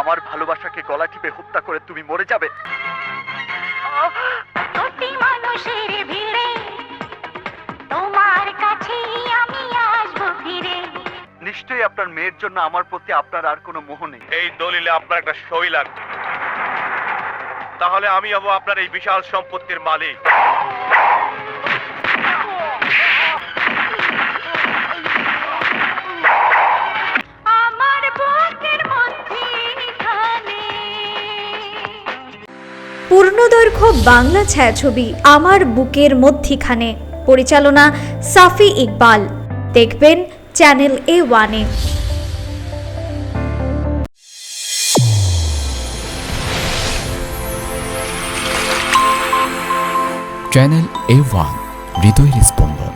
আমার ভালোবাসাকে গলা টিপে হত্যা করে তুমি মরে যাবে। কোটি মানুষের ভিড়ে তোমার কাছেই আমি আসব ফিরে। নিশ্চয়ই আপনার মেয়ের জন্য আমার প্রতি আপনার আর কোনো মোহ নেই। এই দলিলে আপনার একটা সই লাগবে। তাহলে আমি হব আপনার এই বিশাল সম্পত্তির মালিক। পূর্ণদৈর্ঘ্য বাংলা ছায়াছবি আমার বুকের মধ্যিখানে। পরিচালনা সাফি ইকবাল। দেখবেন চ্যানেল এ ওয়ানে। চ্যানেল এ ওয়ান, হৃদয়ের স্পন্দন।